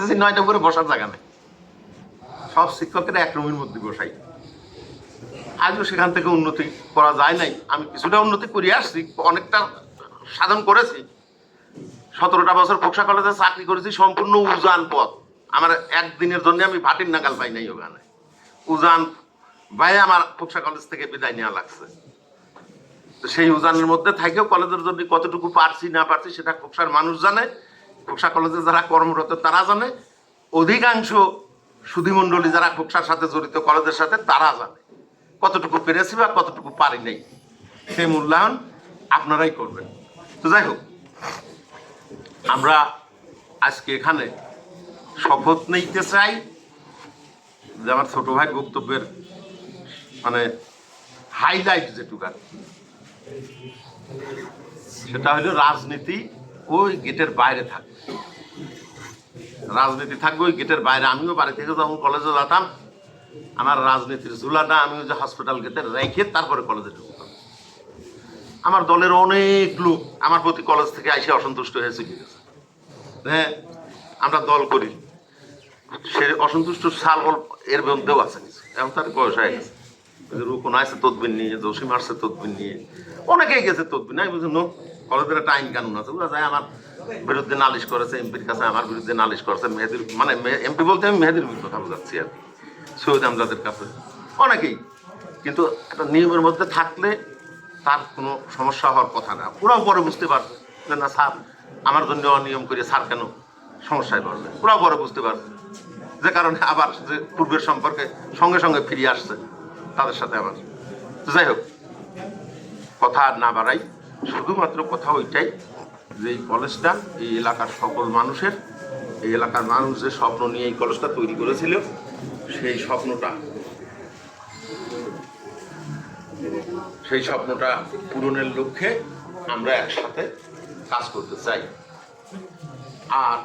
গেছি নয়টা করে বসার জায়গা নেই। সব শিক্ষকেরা এক রুমের মধ্যে বসাই। আজও সেখান থেকে উন্নতি করা যায় নাই। আমি কিছুটা উন্নতি করে আসছি, অনেকটা সাধন করেছি। সতেরোটা বছর কোকসা কলেজে চাকরি করেছি, সম্পূর্ণ উজান পথ। আমার একদিনের জন্য আমি ভাটির নাগাল পাই নাই ওখানে। উজান ভাই আমার কোকসা কলেজ থেকে বিদায় নেওয়া লাগছে। সেই উজানের মধ্যে থাকেও কলেজের জন্য কতটুকু পারছি না পারছি সেটা কোকসার মানুষ জানে। কোকসা কলেজে যারা কর্মরত, তারা জানে। অধিকাংশ সুধীমণ্ডলী যারা কোকসার সাথে জড়িত কলেজের সাথে, তারা জানে। কতটুকু পেরেছি বা কতটুকু পারি নাই। সেই মূল্যায়ন আপনারাই করবেন। তো যাই হোক, আমরা আজকে এখানে শপথ নিতে চাই যে আমার ছোট ভাই বক্তব্যের মানে হাইলাইট যেটুকু সেটা হলো রাজনীতি ওই গেটের বাইরে থাকবে রাজনীতি থাকবে ওই গেটের বাইরে। আমিও বাড়ি থেকে যখন কলেজে যেতাম, আমার রাজনীতির ঝুলাটা আমি যে হসপিটাল গেটে রেখে তারপরে কলেজে ঢুকতাম। আমার দলের অনেক লোক আমার প্রতি কলেজ থেকে এসে অসন্তুষ্ট হয়ে চলে গেছে হ্যাঁ আমরা দল করি। সে অসন্তুষ্ট সাল এর মধ্যেও আছে কিছু। এখন তার বয়স হয়ে গেছে। রুকন আছে তদবির নিয়ে জসিম আসছে তদবির নিয়ে। অনেকেই গেছে তদবির। নাই বুঝুন কলেজের একটা আইন কানুন আছে ওরা যায়? আমার বিরুদ্ধে নালিশ করেছে, এমপির কাছে আমার বিরুদ্ধে নালিশ করেছে, মেহেদির মানে এমপি বলতে আমি মেহেদির কথা বোঝাচ্ছি আর কি, সৈয়দ আমজাদের কাছে। অনেকেই। কিন্তু একটা নিয়মের মধ্যে থাকলে তার কোনো সমস্যা হওয়ার কথা না। ওরাও পরে বুঝতে পারবে না, স্যার, আমার জন্য অনিয়ম করে স্যার কেন সমস্যায় পড়বে? ওরাও পরে বুঝতে পারবে। যে কারণে আবার যে পূর্বের সম্পর্কে সঙ্গে সঙ্গে ফিরে আসছে তাদের সাথে আবার তো যাই হোক, কথা না বাড়াই। শুধুমাত্র কথা ওইটাই যে এই কলেজটা, এই এলাকার সকল মানুষের, এই এলাকার মানুষ যে স্বপ্ন নিয়ে এই কলেজটা তৈরি করেছিল, সেই স্বপ্নটা সেই স্বপ্নটা পূরণের লক্ষ্যে আমরা একসাথে কাজ করতে চাই। আর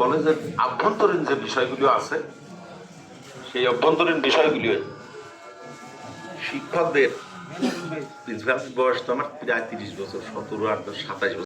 কলেজের আভ্যন্তরীণ যে বিষয়গুলো আছে, সেই অভ্যন্তরীণ বিষয়গুলি শিক্ষকদের প্রিন্সিপাল বয়স তো আমার প্রায় তিরিশ বছর সতেরো আট দশ সাতাশ বছর।